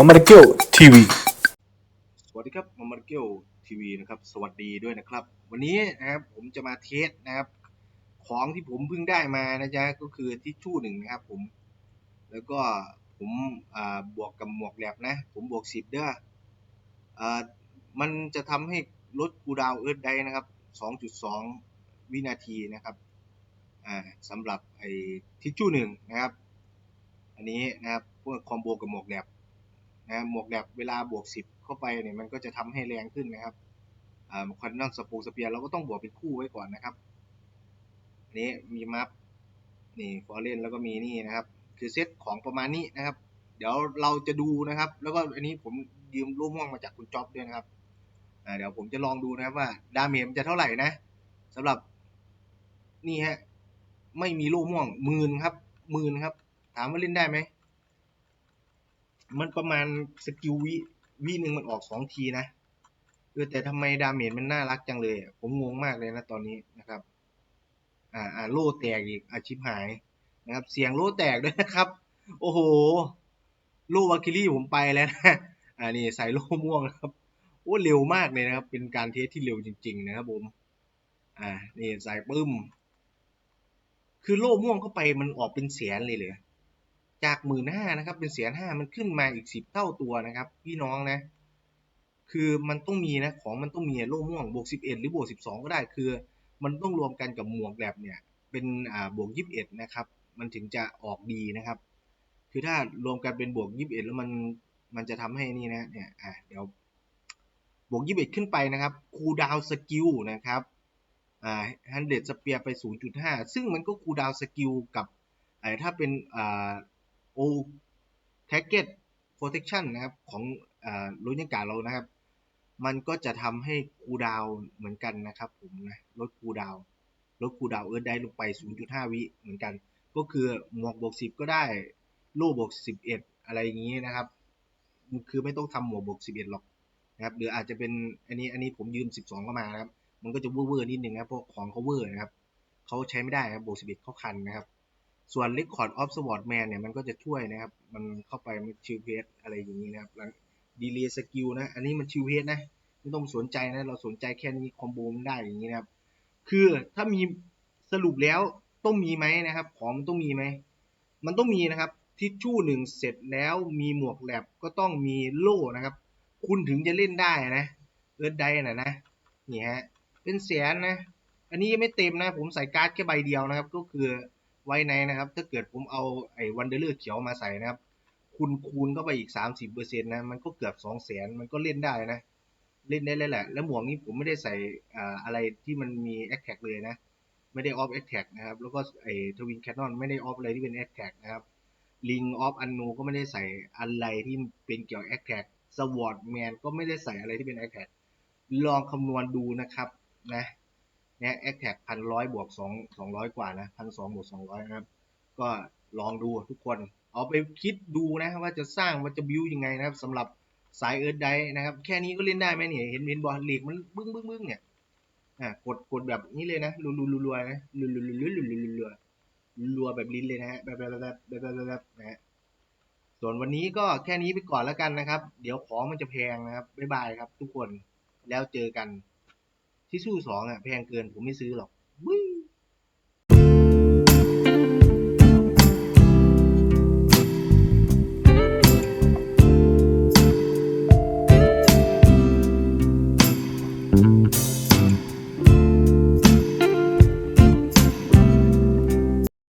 อมริเกลทีวีสวัสดีครับมามาเกลทีวีนะครับ สวัสดีด้วยนะครับ วันนี้นะครับผมจะมาเทสนะครับ ของที่ผมเพิ่งได้มานะจ๊ะก็คือทิชชู่หนึ่งนะครับ ผม แล้วก็ผมบวกกับหมวกแลบนะ ผมบวกสิบเด้ออ่ามันจะทำให้ลดกูดาวเอิร์ธได้นะครับ 2.2 วินาทีนะครับอ่าสำหรับไอ้ทิชชู่หนึ่งนะครับ อันนี้นะครับพวกคอมโบกับหมวกแลบ นะหมวกแลบเวลาบวก 10 เข้าไปเนี่ยมันก็จะทำให้แรงขึ้นนะครับอ่าคอนนอนสปูสเปียร์เราก็ต้องบวกเป็นคู่ไว้ก่อนนะครับนี้มีมัฟนี่ฟอร์เรนแล้วก็มีนี่นะครับ คือเซตของประมาณนี้นะครับ เดี๋ยวเราจะดูนะครับ แล้วก็อันนี้ผมยืมรูปม่วงมาจากคุณจ๊อบด้วยนะครับอ่าเดี๋ยวผมจะลองดูนะครับว่าดาเมจมันจะเท่าไหร่นะสำหรับนี่ฮะไม่มีรูปม่วงหมื่นครับหมื่นครับ ถามว่าเล่นได้ไหม มันประมาณสกิลวิวิหนึ่งมันออกสองทีนะเออแต่ทำไมดาเมจมันน่ารักจังเลยผมงงมากเลยนะตอนนี้นะครับ อ่าอ่าโล่แตกอีกอาชิบหายนะครับ เสียงโล่แตกด้วยนะครับ โอ้โหโล่วาคิลี่ผมไปแล้วนะอ่านี่ใส่โล่ม่วงนะครับโอ้เร็วมากเลยนะครับ เป็นการเทสที่เร็วจริง ๆ นะครับผมอ่านี่ใส่ปึ้ม คือโล่ม่วงเข้าไปมันออกเป็นแสนเลยเลย จากหมื่นห้านะครับเป็นแสนห้ามันขึ้นมาอีกสิบเท่าตัวนะครับพี่น้องนะ คือมันต้องมีนะของมันต้องมีโล่ม่วงบวกสิบเอ็ดหรือบวกสิบสองก็ได้คือ มันต้องรวมกันกับหมวกแลบเนี่ยเป็นอ่าบวกยี่สิบเอ็ดนะครับมันถึงจะออกดีนะครับ คือถ้ารวมกันเป็นบวกยี่สิบเอ็ดแล้วมันมันจะทำให้นี่นะเนี่ยอะเดี๋ยวบวกยี่สิบเอ็ดขึ้นไปนะครับคูดาวสกิลนะครับอ่าฮันเดดสเปียไปศูนย์จุดห้าซึ่งมันก็คูดาวสกิลกับไอ้ถ้าเป็นอ่า โอแท็กเก็ตโปรเทคชันนะครับของอ่าลุ้นยากาเรานะครับ มันก็จะทำให้คูดาวเหมือนกันนะครับผมนะลดคูดาวลดคูดาวเอิร์ธได้ลงไป 0.5 วิเหมือนกัน ก็คือหมวกบวก 10 ก็ได้โล่บวก 11 อะไรอย่างนี้นะครับ คือไม่ต้องทำหมวกบวก 11 หรอกนะครับหรืออาจจะเป็นอันนี้อันนี้ผมยืม 12ก็มานะครับ มันก็จะเวอร์นิดนึงนะเพราะของเขาเวอร์นะครับเขาใช้ไม่ได้ครับบวก 11 เขาคันนะครับ ส่วน Record of Sword Man เนี่ยมันก็จะช่วยนะครับ มันเข้าไปมันชิลเพสอะไรอย่างนี้นะครับแล้วดีเลย์สกิลนะ อันนี้มันชิลเพสนะ ไม่ต้องสนใจนะ เราสนใจแค่นี้คอมโบมันได้อย่างนี้นะครับ คือถ้ามีสรุปแล้วต้องมีไหมนะครับ ของมันต้องมีไหม มันต้องมีนะครับ ทิชชู่หนึ่งเสร็จแล้วมีหมวกแลบก็ต้องมีโล่นะครับ คุณถึงจะเล่นได้นะ เอิร์ดไดนะนะนี่ฮะเป็นแสนนะ อันนี้ยังไม่เต็มนะ ผมใส่การ์ดแค่ใบเดียวนะครับ ก็คือ ไว้ในนะครับ ถ้าเกิดผมเอาไอ้วันเดอร์เลอร์เขียวมาใส่นะครับ คุณคูณเข้าไปอีก 30เปอร์เซ็นต์นะ มันก็เกือบ2 0 0แสนมันก็เล่นได้นะ เล่นได้เลยแหละ แล้วหมวกนี้ผมไม่ได้ใส่อ่าอะไรที่มันมีแอคแท็กเลยนะ ไม่ได้ออฟแอคแท็กนะครับ แล้วก็ไอ้ทวินแคนนอนไม่ได้ออฟอะไรที่เป็นแอคแท็กนะครับ ลิงออฟอันโนก็ไม่ได้ใส่อะไรที่เป็นเกี่ยวแอคแท็กสวอตแมนก็ไม่ได้ใส่อะไรที่เป็นแอคแท็กลองคำนวณดูนะครับนะ นี่ยแอคแท็กพันร้อยบวกสองสองร้อยกว่านะพันสองบวกสองร้อยนะครับ ก็ลองดูทุกคน เอาไปคิดดูนะว่าจะสร้างว่าจะบิวยังไงนะครับสำหรับสายเอิร์ดได้นะครับ แค่นี้ก็เล่นได้ไหมเนี่ยเห็นเห็นบอลลีกมันบึ้งบึ้งบึ้งเนี่ยอ่ากดกดแบบนี้เลยนะรัวรัวรัวนะรัวรัวรัวรัวรัวรัวรัวแบบลิ้นเลยนะฮะแบบแบบแบบแบบแบบแบบนะฮะส่วนวันนี้ก็แค่นี้ไปก่อนแล้วกันนะครับ เดี๋ยวของมันจะแพงนะครับบ๊ายบายครับทุกคนแล้วเจอกัน ที่สู้สองอะแพงเกินผมไม่ซื้อหรอกบึ้ง